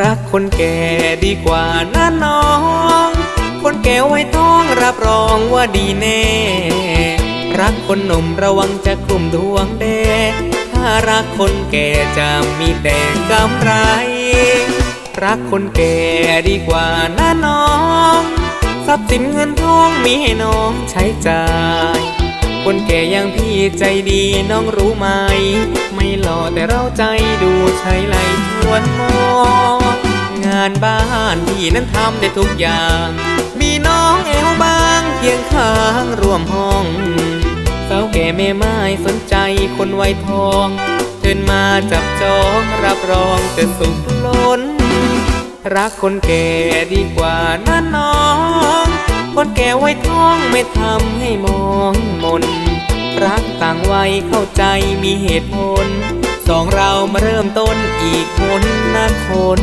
รักคนแก่ดีกว่านะน้อง คนแก่ไว้ท้องรับรองว่าดีแน่ รักคนหนุ่มระวังจะกลุ่มดวงแดถ้ารักคนแก่จะมีแต่กำไร รักคนแก่ดีกว่านะน้องทรัพย์สินเงินทองมีให้น้องใช้จ่ายคนแก่อย่างพี่ใจดีน้องรู้ไหม ไม่หล่อแต่เราใจดูใช้ไหลทวนมอง งานบ้านพี่นั้นทำได้ทุกอย่าง มีน้องเอวบางเคียงข้างร่วมห้อง สาวแก่แม่ไม้สนใจคนไวทองเชิญมาจับจองรับรองจะสุขล้น รักคนแก่ดีกว่านะน้อง คนแก่ไว้ท้องไม่ทำให้มองมน รักต่างวัยเข้าใจมีเหตุผลสองเรามาเริ่มต้นอีกคนนะคน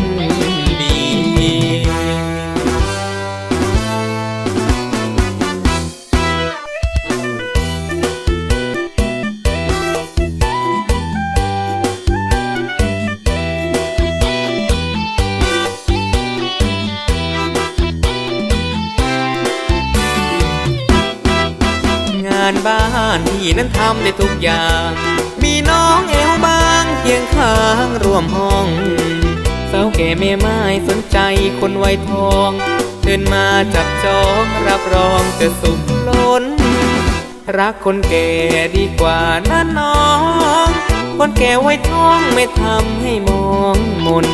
งานบ้านพี่นั้นทำได้ทุกอย่าง มีน้องเอวบางเคียงข้างร่วมห้องสาวแก่แม่ไม้สนใจคนไวยทองเชิญมาจับจองรับรองจะสุขล้น รักคนแก่ดีกว่านะน้อง คนแก่ไว้ท้องไม่ทำให้มองมน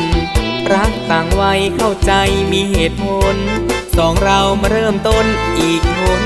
รักต่างวัยเข้าใจมีเหตุผล สองเรามาเริ่มต้นอีกคน